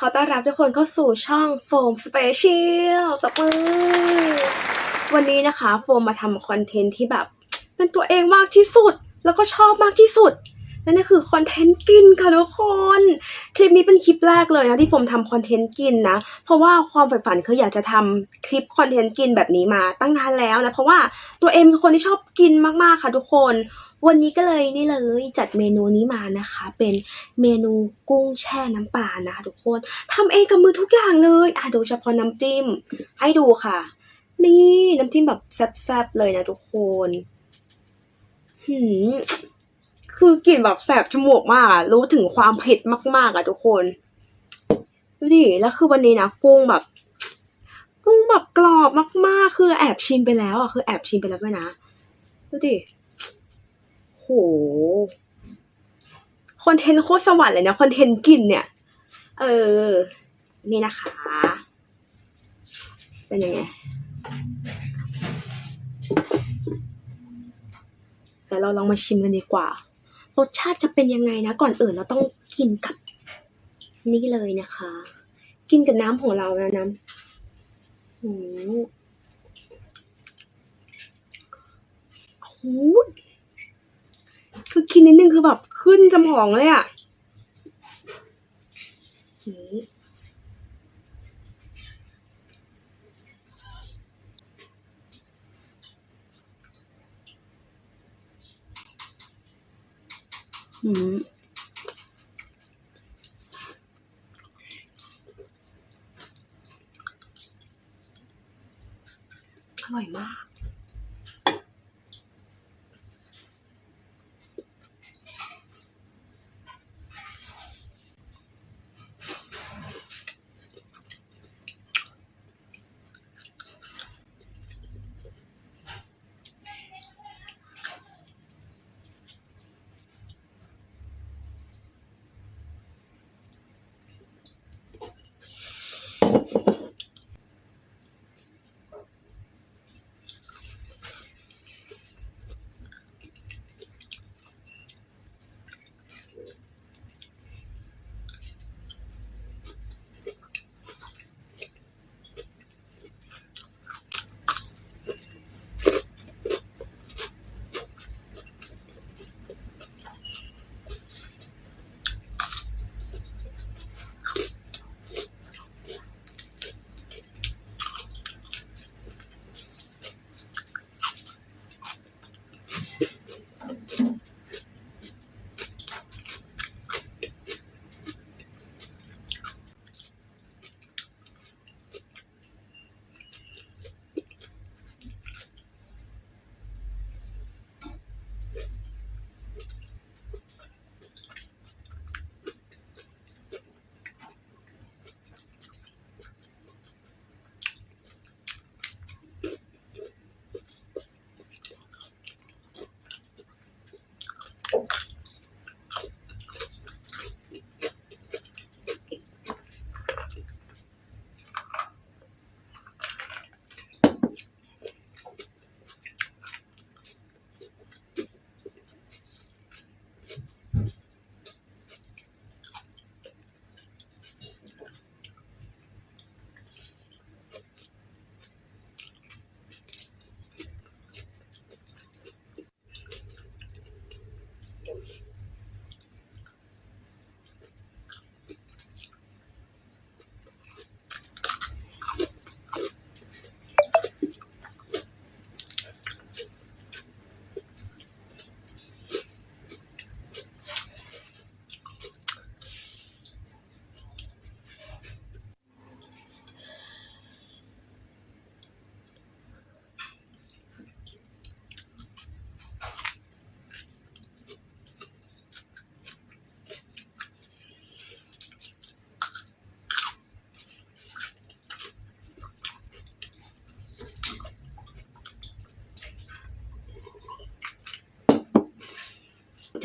ขอต้อนรับทุกคนเข้าสู่ช่องโฟมสเปเชียลตบมือวันนี้นะคะโฟมมาทำคอนเทนต์ที่แบบ เป็นตัวเองมากที่สุด แล้วก็ชอบมากที่สุด นั่นก็คือคอนเทนต์กินค่ะทุกคน คลิปนี้เป็นคลิปแรกเลยนะที่โฟมทำคอนเทนต์กินนะ เพราะว่าความใฝ่ฝันคืออยากจะทำคลิปคอนเทนต์กินแบบนี้มาตั้งนานแล้วนะ เพราะว่าตัวเองเป็นคนที่ชอบกินมากๆค่ะทุกคน วันนี้ก็เลยนี่เลยจัดเมนูนี้มานะคะ เป็นเมนูกุ้งแช่น้ำปลานะคะทุกคนทำเองกับมือทุกอย่างเลยอะโดยเฉพาะน้ำจิ้ม ให้ดูค่ะ นี่น้ำจิ้มแบบแซ่บๆเลยนะทุกคนหืม คือกลิ่นแบบแสบจมูกมากอะรู้ถึงความเผ็ดมากๆอะทุกคน ดูดิ แล้วคือวันนี้นะกุ้งแบบ กุ้งแบบกรอบมากๆ คือแอบชิมไปแล้วอะคือแอบชิมไปแล้วด้วยนะ ดูดิ โห คอนเทนต์โคตรสวรรค์เลยนะคอนเทนต์กินเนี่ย เออ นี่นะคะ เป็นยังไงเดี๋ยวเราลองมาชิมกันดีกว่า รสชาติจะเป็นยังไงนะ ก่อนอื่นเราต้องกินกับนี่เลยนะคะ กินกับน้ำของเรานะน้ำโอ้โหคือกินนิดนึงคือแบบขึ้นจมองเลยอะ่ะนี่ อื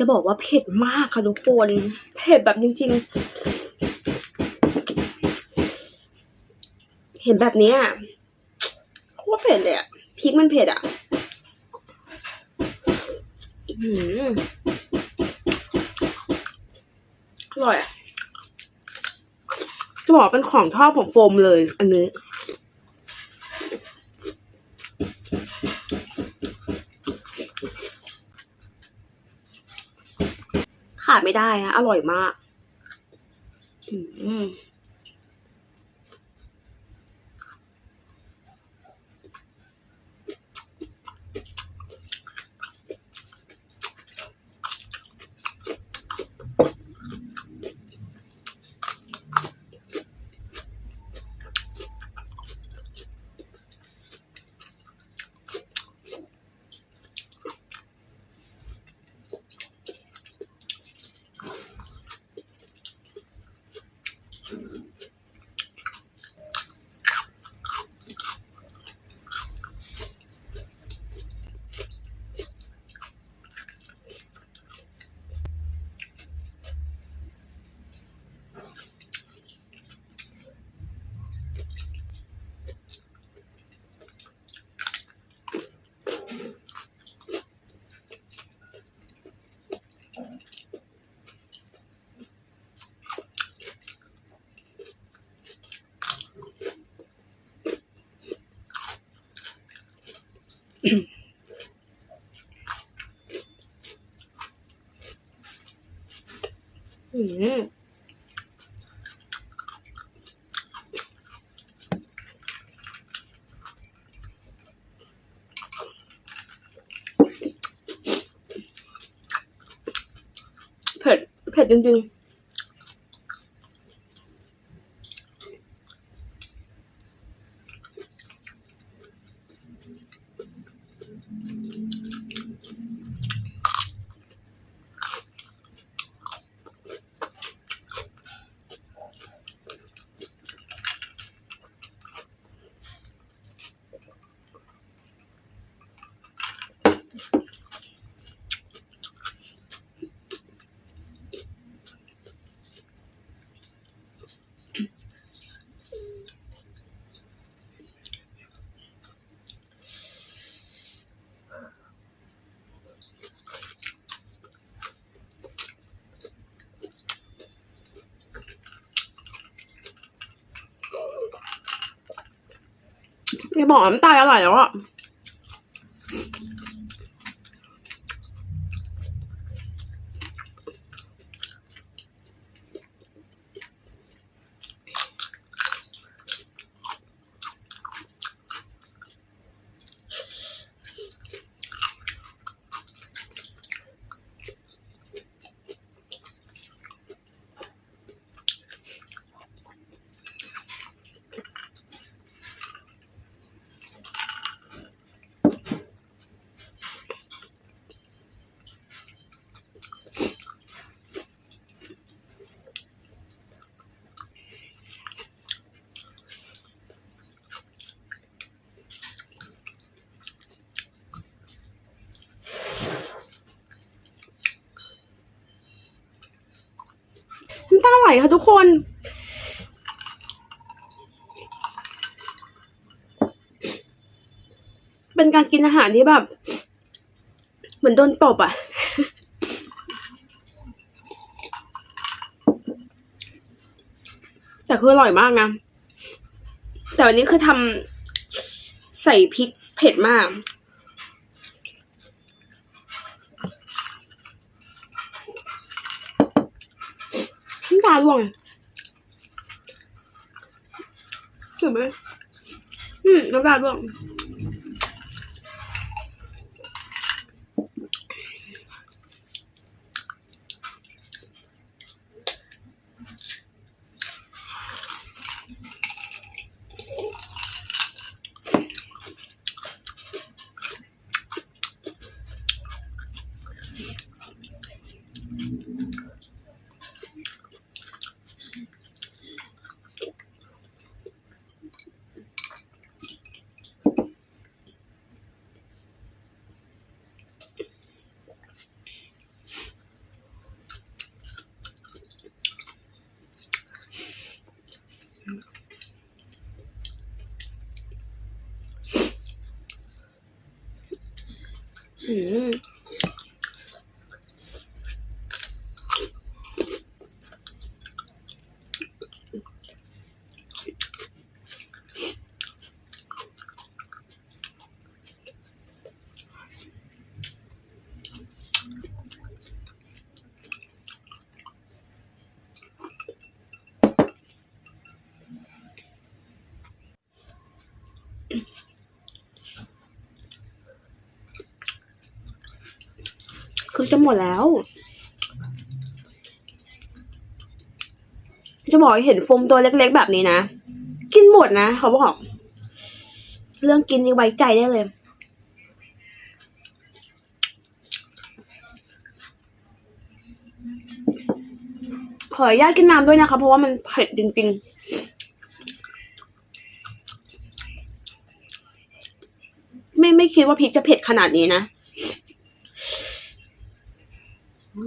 จะบอกว่าเผ็ดมากค่ะทุกคนเผ็ดแบบจริง ๆ เห็นแบบเนี้ยโคตรเผ็ดเลยอะพริกมันเผ็ดอะอื้อหืออร่อยอะจะบอกว่าเป็นของชอบของโฟมเลย อันนี้ ขาดไม่ได้อะอร่อยมาก อืม อืมเผ็ด เผ็ดจริงๆ ร่อยแล้วอะน้ำตาไหลค่ะทุกคน เป็นการกินอาหารที่แบบ เหมือนโดนตบอะ แต่คืออร่อยมากนะ แต่วันนี้คือทำใส่พริกเผ็ดมาก น้ำตาล่วงเห็นไหมอืมน้ำตาล่วง อื หมดแล้ว จะบอกเห็นโฟมตัวเล็กๆแบบนี้นะ กินหมดนะเขาบอก เรื่องกินนี่ไว้ใจได้เลยขออนุญาตกินน้ำด้วยนะคะ เพราะว่ามันเผ็ดจริงๆ ไม่ไม่คิดว่าพริกจะเผ็ดขนาดนี้นะ อื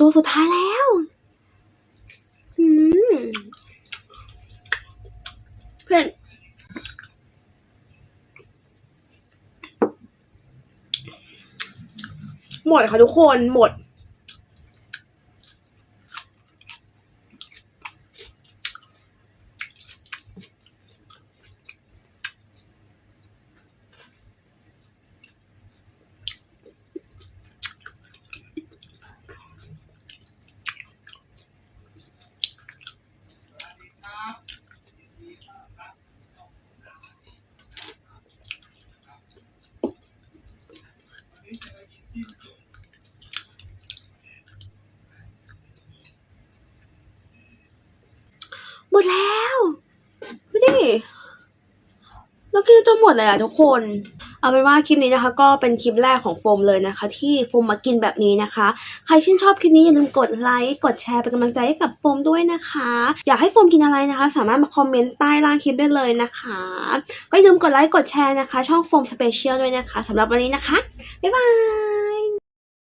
ตัวสุดท้ายแล้วเพื่อนหมดค่ะทุกคนหมด หมดแล้วดูดิเรากินจนหมดเลยอะทุกคน เอาเป็นว่าคลิปนี้นะคะ ก็เป็นคลิปแรกของโฟมเลยนะคะ ที่โฟมมากินแบบนี้นะคะ ใครชื่นชอบคลิปนี้อย่าลืมกดไลค์กดแชร์เป็นกำลังใจให้กับโฟมด้วยนะคะ อยากให้โฟมกินอะไรนะคะ สามารถมาคอมเมนต์ใต้ล่างคลิปได้เลยนะคะก็อย่าลืมกดไลค์กดแชร์นะคะ ช่องโฟมสเปเชียลด้วยนะคะสำหรับวันนี้นะคะบ๊ายบาย